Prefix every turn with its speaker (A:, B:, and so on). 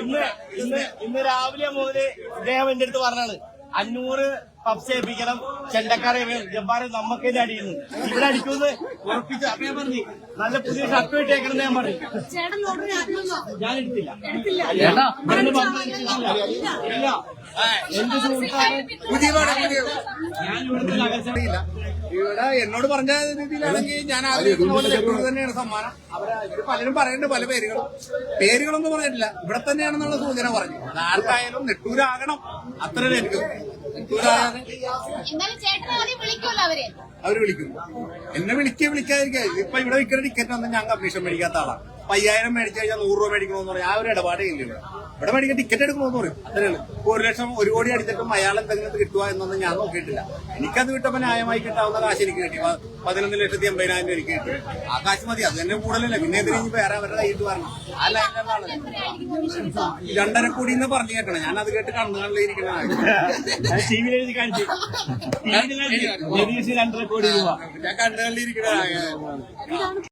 A: ഇന്ന് ഇന്ന് ഇന്ന് രാവിലെ മുതൽ ഇദ്ദേഹം എന്റെ അടുത്ത് പറഞ്ഞാണ് അഞ്ഞൂറ് പപ്സ് ഏൽപ്പിക്കണം ചെണ്ടക്കാരെ ജബ്ബാറ് നമുക്ക് തന്നെ അടിയുന്നു. ഇവിടെ അടിക്കുമെന്ന് ഉറപ്പിച്ചു അപ്പൊ ഞാൻ പറഞ്ഞു നല്ല പുതിയ ഷർട്ട് ഇട്ടേക്കണം ഞാൻ പറഞ്ഞു. ഞാൻ എടുത്തില്ല.
B: ഇല്ല.
A: ഇല്ല. എന്റെ സുഹൃത്താണ്?
C: ഇവിടെ എന്നോട് പറഞ്ഞ രീതിയിലാണെങ്കിൽ ഞാൻ ആഗ്രഹിക്കുന്ന പോലെ ലക്നൗ തന്നെയാണ് സമ്മാനം. അവർ ഇവർ പലരും പറയുന്നുണ്ട് പല പേരുകളും. പേരുകളൊന്നും പറഞ്ഞിട്ടില്ല. ഇവിടെ തന്നെയാണെന്നുള്ള സൂചന പറഞ്ഞു. അത് ആർക്കായാലും നെട്ടൂരാകണം. അത്ര എനിക്ക്
B: അവർ.
C: അവർ വിളിക്കും എന്നെ വിളിക്കേ വിളിക്കാതിരിക്കുക ഇപ്പൊ ഇവിടെ വിൽക്കുന്ന ടിക്കറ്റ് ഒന്നും ഞാൻ കമ്മീഷൻ മേടിക്കാത്ത ആളാണ് അയ്യായിരം മേടിച്ചു കഴിഞ്ഞാൽ നൂറ് രൂപ മേടിക്കണമെന്ന് പറയും. ആ ഒരു ഇടപാടേ ഇല്ല ഇവിടെ ഇവിടെ മേടിക്കാൻ ടിക്കറ്റ് എടുക്കണമെന്ന് പറയും. അത്രയാണ് ഇപ്പൊ ഒരു ലക്ഷം ഒരു കോടി അടിച്ചിട്ടും അയാൾ എന്തെങ്കിലും കിട്ടുക എന്നൊന്നും ഞാൻ നോക്കിയിട്ടില്ല. എനിക്കത് കിട്ടുമ്പോൾ ന്യായമായി കിട്ടാവുന്ന കാശ് എനിക്ക് കിട്ടി. പതിനൊന്ന് ലക്ഷത്തി എൺപതിനായിരം രൂപ എനിക്ക് കിട്ടി. ആ കാശ് മതി. അത് തന്നെ കൂടുതലല്ല. പിന്നെ എന്തിനു ഇനി വേറെ അവരുടെ കൈയിട്ട് വരണം ആ ലൈനിലാണ്? രണ്ടര കോടി എന്ന് പറഞ്ഞു കേട്ടണം ഞാൻ അത് കേട്ട് കണ്ണു
A: കോടി രൂപ.
C: ഞാൻ കണ്ണുകളിൽ കണ്ണിലിരിക്കണ